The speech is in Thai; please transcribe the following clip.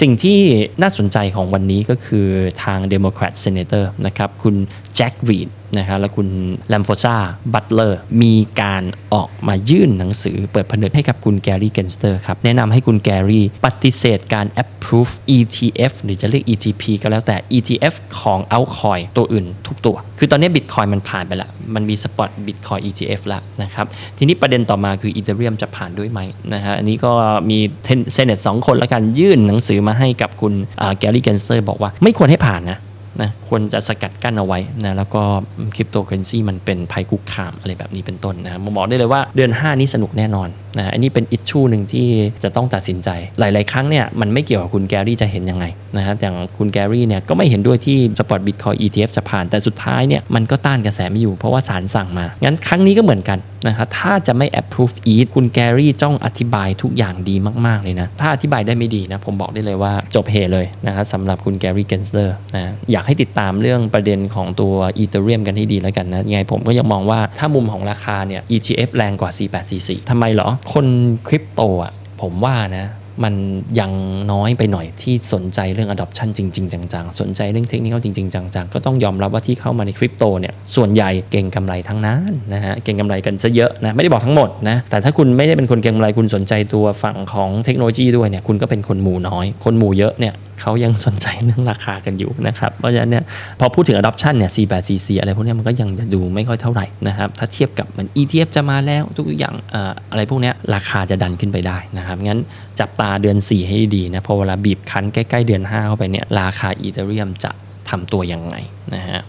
สิ่งที่น่าสนใจของวันนี้ก็คือทาง Democrat Senator นะครับ คุณแจ็ครีด นะครับและคุณแลมโฟซาบัตเลอร์มีการออกมายื่นหนังสือเปิดผนึกให้กับคุณแกรี่เกนสเตอร์ครับ แนะนำให้คุณแกรี่ปฏิเสธการ approve ETF หรือจะเรียก ETP ก็แล้วแต่ ETF ของ altcoin ตัวอื่นทุกตัว คือตอนนี้ Bitcoin มันผ่านไปล้วมันมีสปอต Bitcoin ETF แล้วนะครับ ทีนี้ประเด็นต่อมาคือ Ethereum จะผ่านด้วยไหมนะฮะ อันนี้ก็มีเซเนตสองคนแล้วกันยื่นหนังสือมาให้กับคุณแกรี่เกนสเตอร์บอกว่าไม่ควรให้ผ่านนะ นะควรจะสกัดกั้นเอาไว้นะแล้วก็คริปโตเคอเรนซีมันเป็นภัยคุกคามอะไรแบบนี้เป็นต้นนะผมบอกได้เลยว่าเดือน 5 นี้สนุกแน่นอนนะอันนี้เป็นอิชชูหนึ่งที่จะต้องตัดสินใจ หลาย ๆ ครั้งเนี่ยมันไม่เกี่ยวกับคุณแกรี่จะเห็นยังไงนะฮะอย่างคุณแกรี่เนี่ยก็ไม่เห็นด้วยที่สปอร์ตบิตคอย ETF จะผ่านแต่สุดท้ายเนี่ยมันก็ต้านกระแสไม่อยู่เพราะว่าศาลสั่งมางั้นครั้งนี้ก็เหมือนกัน นะครับถ้าจะไม่ approve ETH คุณแกรี่จ้องอธิบายทุกอย่างดีมาก ๆ เลยนะ ถ้าอธิบายได้ไม่ดีนะ ผมบอกได้เลยว่าจบเฮเลยนะครับสำหรับคุณแกรี่เกนสเลอร์นะอยากให้ติดตามเรื่องประเด็นของตัวอีเทเรียมกันให้ดีแล้วกันนะยังไงผมก็ยังมองว่าถ้ามุมของราคาเนี่ย ETF แรงกว่า 4844ทำไมเหรอ คนคริปโตอะผมว่านะ มันยังน้อยไปหน่อยที่สนใจเรื่อง adoption จริง ๆ จังๆ สนใจเรื่องเทคนิคจริง ๆ จังๆ ก็ต้องยอมรับว่าที่เข้ามาในคริปโตเนี่ยส่วนใหญ่เก่งกำไรทั้งนั้นนะฮะเก่งกำไรกันซะเยอะนะไม่ได้บอกทั้งหมดนะแต่ถ้าคุณไม่ได้เป็นคนเก่งกำไรคุณสนใจตัวฝั่งของเทคโนโลยีด้วยเนี่ยคุณก็เป็นคนหมู่น้อย คนหมู่เยอะเนี่ย เขายังสนใจเรื่องราคากันอยู่นะครับ เพราะฉะนั้นเนี่ยพอพูดถึง adoption เนี่ย C8 CC อะไรพวกนี้มันก็ยังจะดูไม่ค่อยเท่าไหร่นะครับ ถ้าเทียบกับมัน ETF จะมาแล้วทุกอย่างอ่าอะไรพวกนี้ราคาจะดันขึ้นไปได้นะครับ งั้นจับตาเดือน 4 ให้ดีนะพอเวลาบีบคั้นใกล้ๆเดือน 5 เข้าไปเนี่ยราคาอีเธเรียมจะทำตัวยังไงนะฮะ